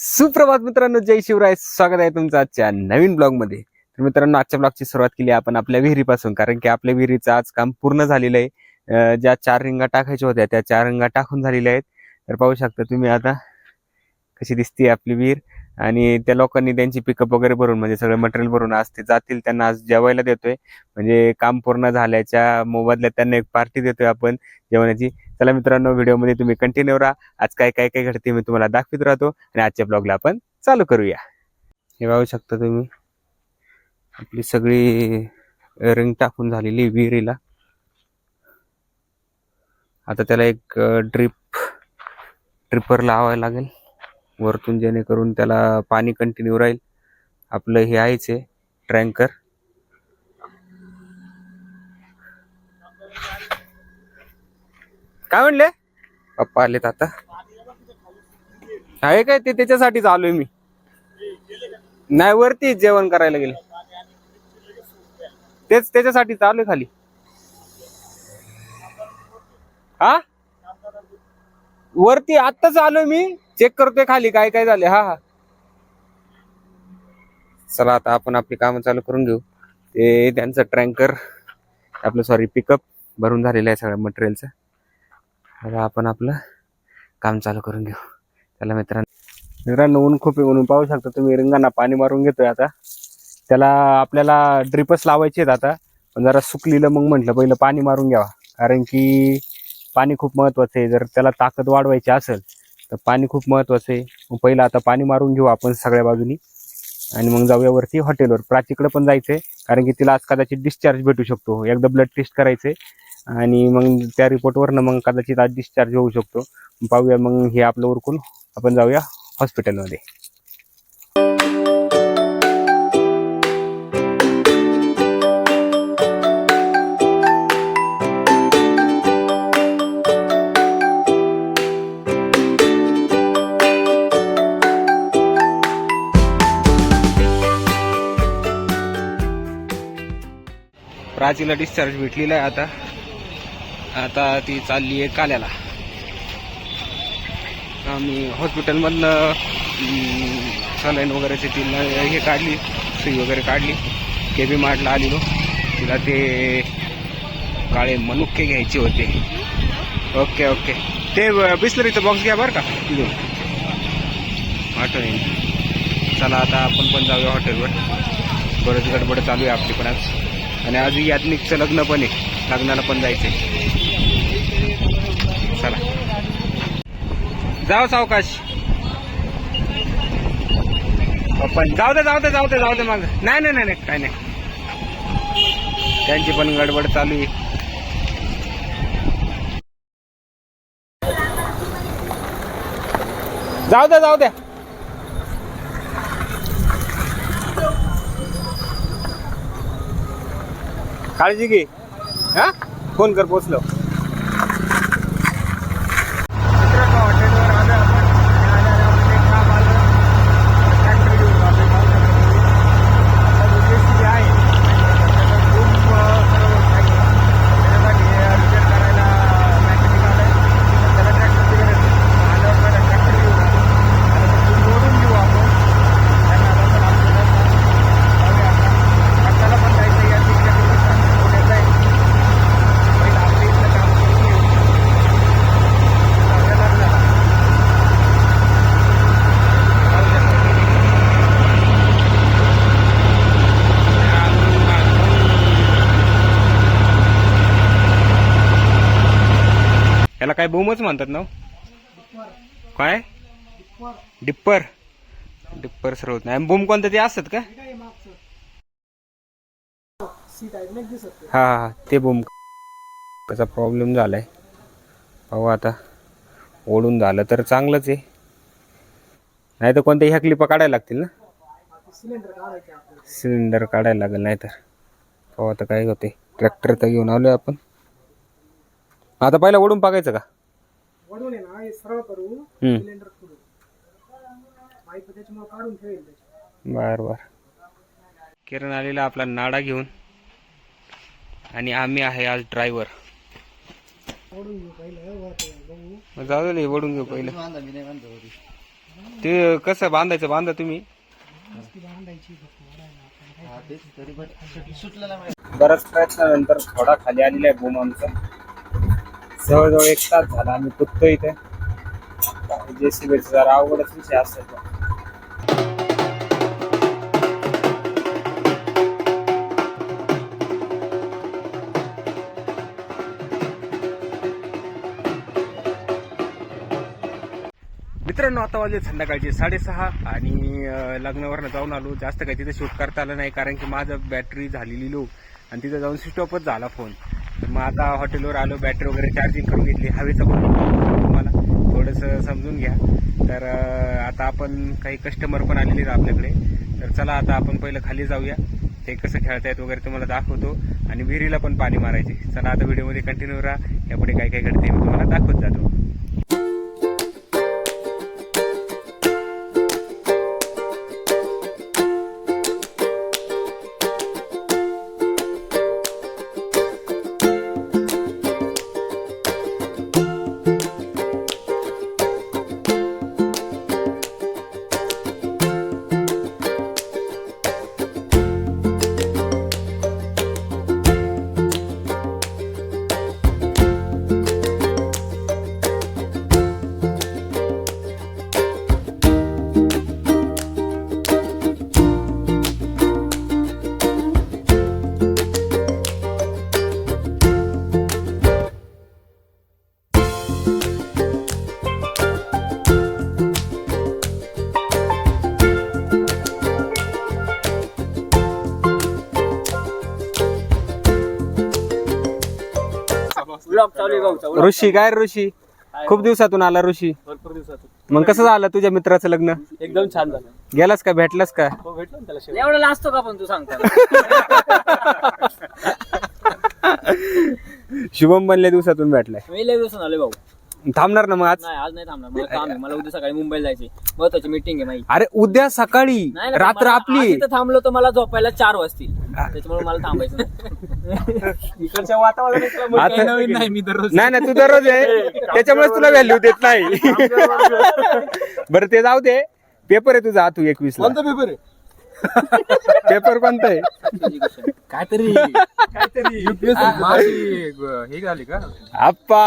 सुप्रभात मित्रांनो जय शिवराय. स्वागत आहे तुमचं आजच्या नवीन ब्लॉगमध्ये तर मित्रांनो आजच्या ब्लॉगची सुरुवात केली आपण आपल्या विहिरीपासून कारण की आपल्या विहिरीचं आज काम पूर्ण झालेलं आहे. ज्या चार रिंगा टाकायच्या होत्या त्या चार रिंगा टाकून झालेल्या आहेत. तर पाहू शकता तुम्ही आता कशी दिसते आपली विहीर. आणि त्या लोकांनी त्यांची पिकअप वगैरे भरून म्हणजे सगळं मटेरियल भरून आज ते जातील त्यांना आज जेवायला देतोय. म्हणजे काम पूर्ण झाल्याच्या मोबदल्यात त्यांना एक पार्टी देतोय आपण जेवणाची. चला मित्रांनो व्हिडिओमध्ये तुम्ही कंटिन्यू राहा. आज काय काय काय घडते मी तुम्हाला दाखवित राहतो. आणि आजच्या ब्लॉगला आपण चालू करूया. हे पाहू शकता तुम्ही. आपली सगळी रिंग टाकून झालेली विहिरीला. आता त्याला एक ड्रिप ड्रिपर लावायला लागेल. वरतून जेणेकरून त्याला पाणी कंटिन्यू राहील. आपलं हे आहेच आहे ट्रँकर. काय म्हणले? पप्पा आलेत आता. आहे काय ते? त्याच्यासाठीच आलोय मी. नाही वरती जेवण करायला गेले. तेच त्याच्यासाठी आलोय खाली. हा? वरती आत्ताच आलोय मी. चेक करतोय खाली काय काय झाले हा हा. चला आता आपण आपली कामं चालू करून घेऊ. ते त्यांचं ट्रँकर आपलं सॉरी पिकअप भरून झालेलं आहे सगळ्या मटेरियलचं आता आपण आपलं काम चालू करून घेऊ. त्याला मित्रांनो. मित्रांनो ऊन खूप आहे म्हणून पाहू शकता तुम्ही रिंगांना पाणी मारून घेतोय आता. त्याला आपल्याला ड्रिपच लावायचे आहेत आता. पण जरा सुकलेलं मग म्हटलं पहिलं पाणी मारून घ्यावा. कारण की पाणी खूप महत्वाचं आहे. जर त्याला ताकद वाढवायची असेल तर पाणी खूप महत्त्वाचं आहे. मग पहिलं आता पाणी मारून घेऊ आपण सगळ्या बाजूनी. आणि मग जाऊया वरती हॉटेलवर. प्राचीकडं पण जायचंय कारण की तिला आज कदाचित डिस्चार्ज भेटू शकतो. एकदा ब्लड टेस्ट करायचंय. आणि मग त्या रिपोर्टवरनं मग कदाचित आज डिस्चार्ज होऊ शकतो. पाहूया मग हे आपलं उरकून आपण जाऊया हॉस्पिटलमध्ये प्राचीला डिस्चार्ज भेटलेला आहे आता. आता ती चालली आहे काल्याला. आम्ही हॉस्पिटलमधनं सलाईन वगैरेची ती हे काढली सुई वगैरे काढली. के बी मार्टला आलेलो. तिला ते काळे मनुक्के घ्यायचे होते. Okay okay. ते बिस्लरीचं बॉक्स घ्या बरं का. तिथून आठवणी चला आता आपण पण जाऊया हॉटेलवर बरंच गडबड चालू आहे आपली पण आज. आणि आज याज्ञिकचं लग्न पण आहे. लग्नाला पण जायचंय. चला. जाव सावकाश. पण जाऊ दे जाऊ दे जाऊ दे जाऊ दे मग. नाही नाही नाही नाही, काय नाही. त्यांची पण गडबड चालू आहे. जाऊ द्या जाऊ द्या काळजी घे. हा? फोन कर पोचलो मित्रांनो हॉटेलवर आलो आपण आणि आल्यावर आपण एक काम आलं ट्रॅक्टर घेऊन जातोय पावसाळ्यामध्ये. आता जो JCB आहे त्याचं खूप अं, सर्व काही त्याच्यासाठी रिपेअर करायला मॅकॅनिक आलाय त्याला ट्रॅक्टरची गरज आहे आल्यावर पहिला ट्रॅक्टर घेऊन आलो आणि मग तो जोडून घेऊ आपण त्यांना आता पण आपल्याला जाऊया आता ट्रॅक्टरला पण जायचं या तिकडे पुण्याचं आहे पहिलं आपल्या इथलं काम करून घेऊ जाऊया लग्नाला याला काय बूमच म्हणतात ना हो? काय? डिप्पर. डिप्पर सर होत नाही. बूम कोणतं ते असतात का? हा हा ते बूम. कसा प्रॉब्लेम झालाय. पाहू आता. ओढून झालं तर चांगलंच आहे. नाही तर कोणत्या ह्या क्लिपा काढायला लागतील ना? सिलेंडर काढायला लागेल नाही तर पाहू आता काय होते ट्रॅक्टर तर घेऊन आलोय आपण. आता पहिला ओढून पाकायचं का? वडून आहे ना हे सरळ करू हम्म. सिलेंडर करू पाईप त्याच्यामुळे काढून ठेवेल त्याच्यात. बर बर. किरण आलेला आपला नाडा घेऊन. आणि आम्ही आहे आज ड्रायव्हर ओढून घेऊ पहिलं बघू जाऊ. दे वडून घेऊ पहिलं. नाही ते कसं बांधायचं बांधा तुम्ही? बांधायची फक्त बराच प्रयत्नानंतर थोडा खाली आलेला आहे बोम आमचा. जवळजवळ एक तास झाला आम्ही पुततो इथे. जे सी जरा अवघडच विषय असतो मित्रांनो आता वाजले संध्याकाळचे साडेसहा आणि लग्नावरनं जाऊन आलो. जास्त काही तिथे शूट करता आलं नाही कारण की माझं बॅटरी झालेली लो आणि तिथं जाऊन स्विच ऑफच झाला फोन मग आता हॉटेलवर आलो बॅटरी वगैरे चार्जिंग करून घेतली. हवेचा पण तुम्हाला. थोडंसं समजून घ्या. तर आता आपण काही कस्टमर पण आलेले आहेत आपल्याकडे. तर चला आता आपण पहिलं खाली जाऊया. ते कसं खेळतायत वगैरे तुम्हाला दाखवतो. आणि विहिरीला पण पाणी मारायचे. चला आता व्हिडिओमध्ये कंटिन्यू राहा. यापुढे काय काय घडते मी तुम्हाला दाखवत जातो. ब्लॉग चालू आहे गावचा ऋषी काय रे ऋषी? खूप दिवसातून आला ऋषी. भरपूर दिवसातून. मग कसं झालं तुझ्या मित्राचं लग्न? एकदम छान झालं. गेलास का? भेटलास का? हो भेटलो ना त्याला शेवटी. एवढं लाजतो का पण तू सांगता? शुभम बनल्या दिवसातून भेटलाय. मी लय दिवसानं आले भाऊ. थांबणार ना मग आज? नाही आज नाही थांबणार. मला काम आहे. मला उद्या सकाळी मुंबईला जायचे महत्वाची मीटिंग आहे माझी. अरे उद्या सकाळी? नाही रात्र मला- आपली? इथं थांबलो तर मला झोपायला चार वाजतील. त्याच्यामुळे मला थांबायचं नाही. इकडच्या वातावरणात आता- नवीन नाही मी दररोज नाही ना तू दररोज आहे त्याच्यामुळे तुला व्हॅल्यू देत नाही. बरं ते जाऊ दे. पेपर आहे तुझा तू एकवीस ला पेपर आहे? पेपर कोणता आहे? काहीतरी. काहीतरी. हे झाली का? आप्पा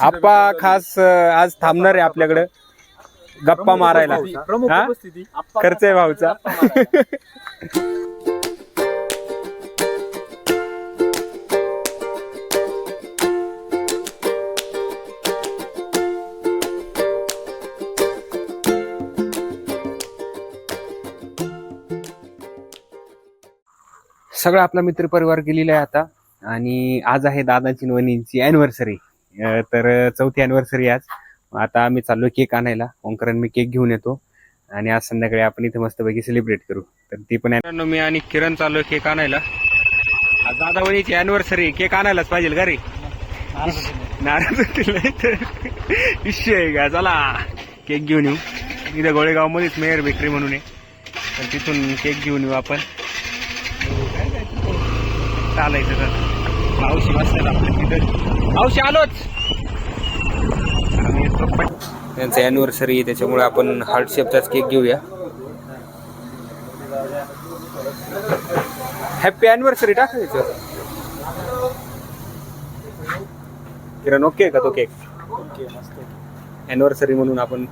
आप्पा खास अं, आज थांबणार आहे आपल्याकडे. गप्पा मारायला. प्रमुख हा? उपस्थिती. खर्च आहे भाऊचा. सगळा आपला मित्रपरिवार गेलेला आहे आता. आणि आज आहे दादाची आणि वहिनींची तर चौथी अॅनिव्हर्सरी आज. आता आम्ही चाललो केक आणायला. ओंकरण मी केक घेऊन येतो. आणि आज संध्याकाळी आपण इथे मस्तपैकी सेलिब्रेट करू. तर ती पण मी आणि किरण चाललो केक आणायला. दादा वहिनीची अॅनिव्हर्सरी केक आणायलाच पाहिजे का रे नाराज विषय आहे का? चला केक घेऊन येऊ. इथे गोळेगाव मध्येच मेयर बेकरी म्हणून आहे. तर तिथून केक घेऊन येऊ आपण. चालायचं तर मावशी वाजतात आपल्या तिथं मावशी आलोच त्यांचं अॅनिव्हर्सरी त्याच्यामुळे आपण हार्ट शेपचाच केक घेऊया हॅपी अॅनिव्हर्सरी टाकायचं किरण ओके का तो केक अॅनिव्हर्सरी म्हणून आपण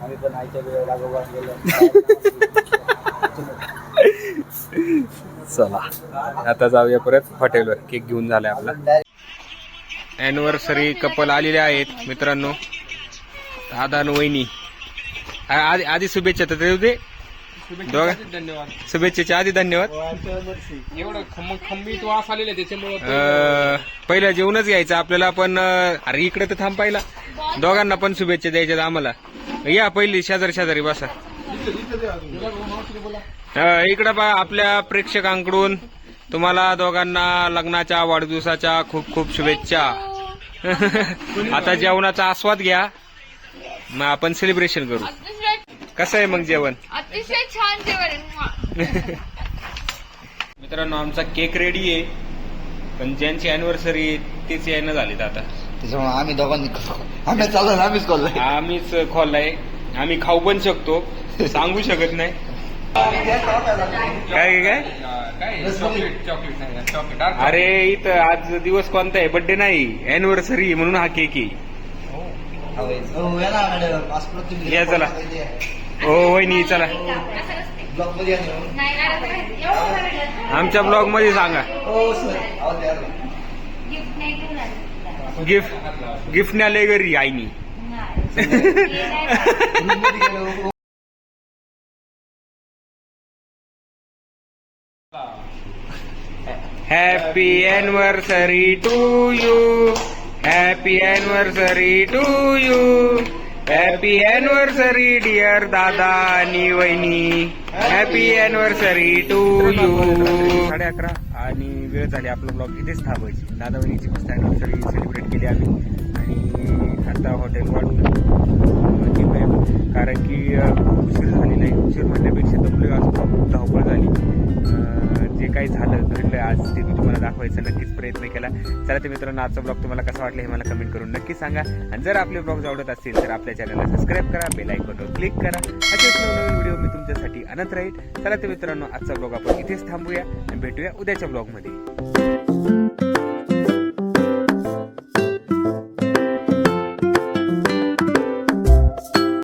चला. आता जाऊया परत हॉटेलवर. केक घेऊन झालाय आपला. अॅनिव्हर्सरी कपल आलेले आहेत मित्रांनो. दादा आणि वहिनी. आधी आधी शुभेच्छा तर देऊ दे. दोघा. धन्यवाद शुभेच्छेच्या आधी धन्यवाद. एवढं खम खंबीत वास आलेला त्याच्यामुळे अं, पहिलं जेवणच घ्यायचं आपल्याला पण अरे इकडे तर थांब पाहिला. दोघांना पण शुभेच्छा द्यायच्यात आम्हाला. या पहिली शेजारी शेजारी बसा इकडं पहा आपल्या प्रेक्षकांकडून तुम्हाला दोघांना लग्नाच्या वाढदिवसाच्या खूप खूप शुभेच्छा. आता जेवणाचा आस्वाद घ्या. मग आपण सेलिब्रेशन करू. कसं आहे मग जेवण? अतिशय छान जेवण मित्रांनो आमचा केक रेडी आहे. पण ज्यांची अॅनिव्हर्सरी तेच यायनं झालीत आता. त्याच्यामुळे आम्ही दोघांनी आम्ही चालू आम्हीच कॉल आम्हीच खोललाय. आम्ही खाऊ पण शकतो. सांगू शकत नाही. काय काय चॉकलेट अरे इथं आज दिवस कोणता आहे? बर्थडे नाही. अॅनिव्हर्सरी म्हणून हा केक आहे. या चला. हो वहिनी चला. आमच्या ब्लॉगमध्ये सांगा. हो. गिफ्ट गिफ्ट नाही आले घरी आईनी नाही. हे नाही पाहिजे. Room मध्ये गेलो. Happy anniversary to you happy anniversary to you happy anniversary dear दादा आणि वहिनी हॅपी अॅनिव्हर्सरी टू यू साडे अकरा आणि वेळ झाली आपलं ब्लॉग इथेच थांबायची. दादा वहिनीची मस्त अॅनिव्हर्सरी सेलिब्रेट केली आम्ही. आणि आता हॉटेल वाढून कारण की खूप उशीर झालेला आहे उशीर म्हणण्यापेक्षा दमलोय आज खूप धावपळ झाली. जे काही झालं घडलं आज ते मी तुम्हाला दाखवायचा नक्कीच प्रयत्न केला. चला ते मित्रांनो आजचा ब्लॉग तुम्हाला कसा वाटला हे मला कमेंट करून नक्की सांगा. आणि जर आपले ब्लॉग आवडत असतील तर आपल्या चॅनलला सबस्क्राईब करा बेल आयकॉनवर क्लिक करा. असेच नवनवीन व्हिडिओ मी तुमच्यासाठी आणत राहील. चला ते मित्रांनो आजचा ब्लॉग आपण इथेच थांबूया आणि भेटूया उद्याच्या ब्लॉगमध्ये.